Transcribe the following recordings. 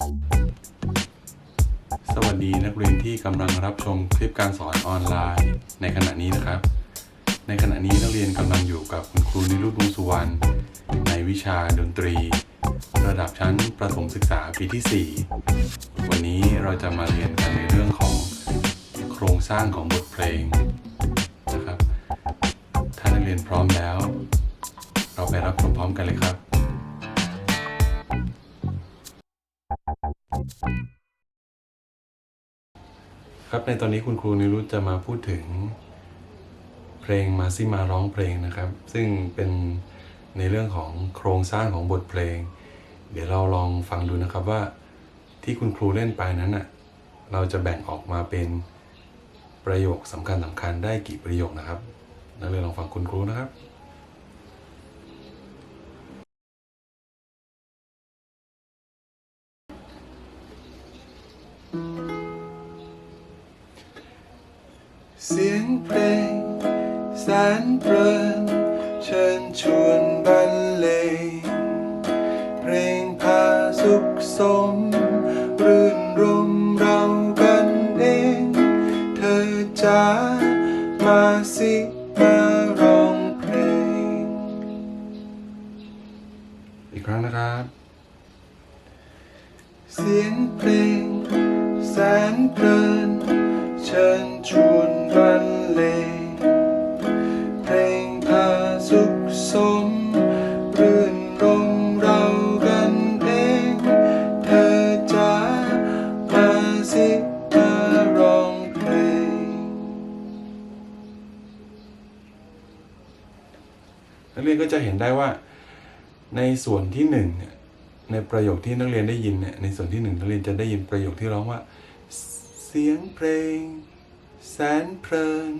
สวัสดีนักเรียนที่กำลังรับชมคลิปการสอนออนไลน์ ในขณะนี้นะครับ ในขณะนี้นักเรียนกำลังอยู่กับคุณครูนิรุตวงสุวรรณในวิชาดนตรี ระดับชั้นประถมศึกษาปีที่ 4 วันนี้เราจะมาเรียนกันในเรื่องของโครงสร้างของบทเพลงนะครับ ถ้านักเรียนพร้อมแล้ว เราไปรับชมพร้อมกันเลยครับ ครับในตอนนี้คุณครูนิรุตจะมาพูดถึง เพลงมาซิมาร้องเพลงนะครับ ซึ่งเป็นในเรื่องของโครงสร้างของบทเพลง เดี๋ยวเราลองฟังดูนะครับว่าที่คุณครูเล่นไปนั้นน่ะเราจะแบ่งออกมาเป็นประโยคสำคัญสำคัญได้กี่ประโยคนะครับนักเรียนลองฟังคุณครูนะครับ งเพลงแสนเพลินเชิญชวนบรรเลงเพลงพาสุขสม รื่นรมเรากันเอง เธอจะมาสิมาร้องเพลง อีกครั้งนะครับ เสียงเพลงแสนเพลิน สิมาร้องเพลงนักเรียนก็จะเห็นได้ว่าในส่วนที่หนึ่งเนี่ยในประโยคที่นักเรียนได้ยินเนี่ยในส่วนที่หนึ่งนักเรียนจะได้ยินประโยคที่ร้องว่า เสียงเพลง แสนเพลิน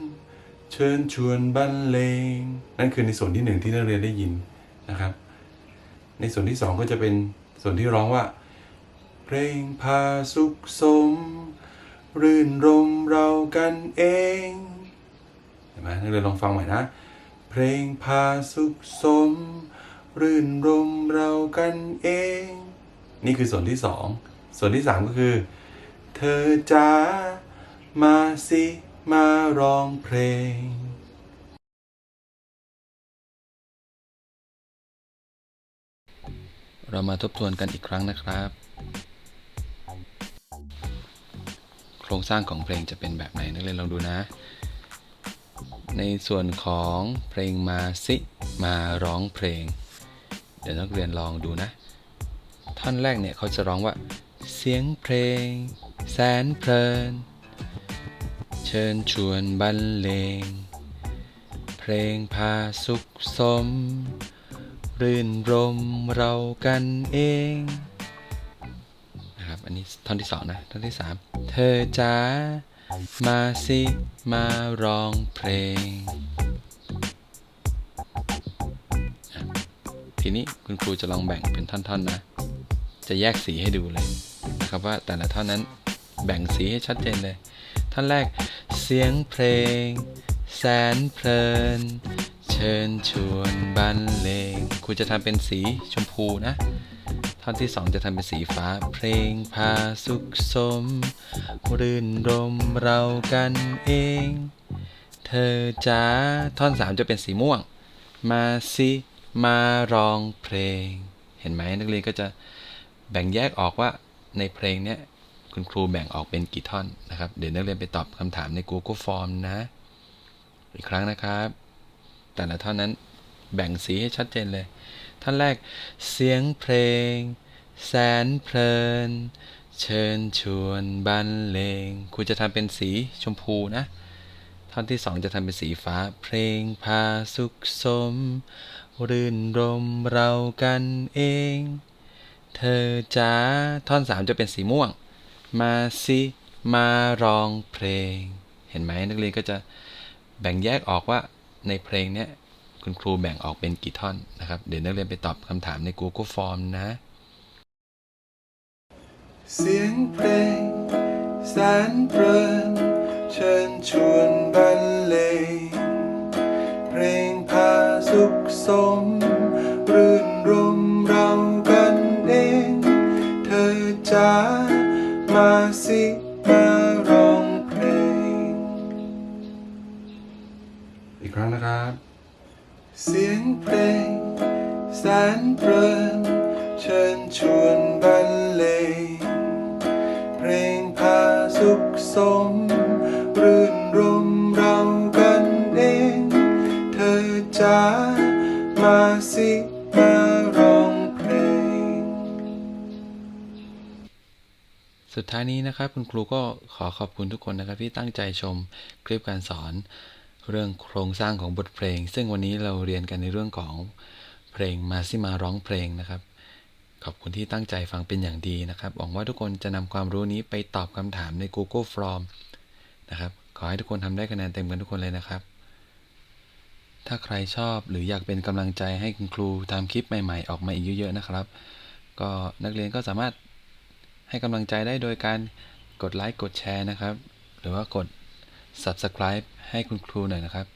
เชิญชวนบรรเลง นั่นคือในส่วนที่หนึ่งที่นักเรียนได้ยินนะครับ ในส่วนที่สองก็จะเป็นส่วนที่ร้องว่า เพลงพาสุขสม รื่นรมเรากันเองเห็นไหมนักเรียนลองฟังใหม่นะ เพลงพาสุขสม รื่นรมเรากันเอง นี่คือส่วนที่สองส่วนที่สามก็คือ เธอจะมาสิมาร้องเพลงเรามาทบทวนกันอีกครั้งนะครับ ครงสร้างของเพลงจะเป็นแบบไหนนักเรียนลองดูนะ ในส่วนของเพลงมาสิมาร้องเพลง เดี๋ยวนักเรียนลองดูนะ ท่อนแรกเนี่ยเขาจะร้องว่า เสียงเพลง แสนเพลิน เชิญชวนบรรเลง เพลงพาสุขสม รื่นรมเรากันเองนะครับอันนี้ท่อนที่สองนะท่อนที่สาม เธอจ้ามาสิมาร้องเพลง ทีนี้คุณครูจะลองแบ่งเป็นท่อน ๆ นะ จะแยกสีให้ดูเลยนะครับว่าแต่ละท่อนนั้นแบ่งสีให้ชัดเจนเลย ท่อนแรกเสียงเพลง แสนเพลิน เชิญชวนบรรเลงครูจะทำเป็นสีชมพูนะ ท่อนที่สองจะทำเป็นสีฟ้า เพลงพาสุขสม รื่นรมเรากันเอง เธอจ้าท่อนสามจะเป็นสีม่วง มาสิมาร้องเพลง เห็นไหมนักเรียนก็จะแบ่งแยกออกว่าในเพลงเนี้ยคุณครูแบ่งออกเป็นกี่ท่อนนะครับ เดี๋ยวนักเรียนไปตอบคำถามใน Google Form นะ อีกครั้งนะครับ แต่ละท่อนนั้นแบ่งสีให้ชัดเจนเลย ท่อนแรกเสียงเพลง แสนเพลิน เชิญชวนบรรเลงครูจะทำเป็นสีชมพูนะ ท่อนที่สองจะทำเป็นสีฟ้า เพลงพาสุขสม รื่นรมเรากันเอง เธอจ้าท่อนสามจะเป็นสีม่วง มาสิมาร้องเพลง เห็นไหมนักเรียนก็จะแบ่งแยกออกว่าในเพลงเนี้ย คุณครูแบ่งออกเป็นกี่ท่อนนะครับ เดี๋ยวนักเรียนไปตอบคำถามใน Google Form นะ เสียงเพลงแสนเพลินเชิญชวนบรรเลงเพลงพาสุขสม รื่นรมเรากันเอง เธอจะมาสิ เสียงเพลงแสนเพลินเชิญชวนบรรเลงเพลงพาสุขสม รื่นรมเรากันเอง เธอจะมาสิมาร้องเพลง สุดท้ายนี้นะครับคุณครูก็ขอขอบคุณทุกคนนะครับที่ตั้งใจชมคลิปการสอน เรื่องโครงสร้างของบทเพลง ซึ่งวันนี้เราเรียนกันในเรื่องของเพลงมาซิมาร้องเพลงนะครับ ขอบคุณที่ตั้งใจฟังเป็นอย่างดีนะครับหวังว่าทุกคนจะนำความรู้นี้ไปตอบคำถามใน Google Form นะครับขอให้ทุกคนทำได้คะแนนเต็มกันทุกคนเลยนะครับ ถ้าใครชอบหรืออยากเป็นกำลังใจให้คุณครูทำคลิปใหม่ ๆ ออกมาอีกเยอะๆนะครับ ก็นักเรียนก็สามารถให้กำลังใจได้โดยการกดไลค์กดแชร์นะครับ หรือว่ากด subscribe ให้คุณครูหน่อยนะครับ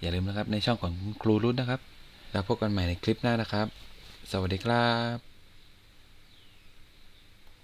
อย่าลืมนะครับในช่องของคุณครูรุ่นนะครับ แล้วพบกันใหม่ในคลิปหน้านะครับ สวัสดีครับ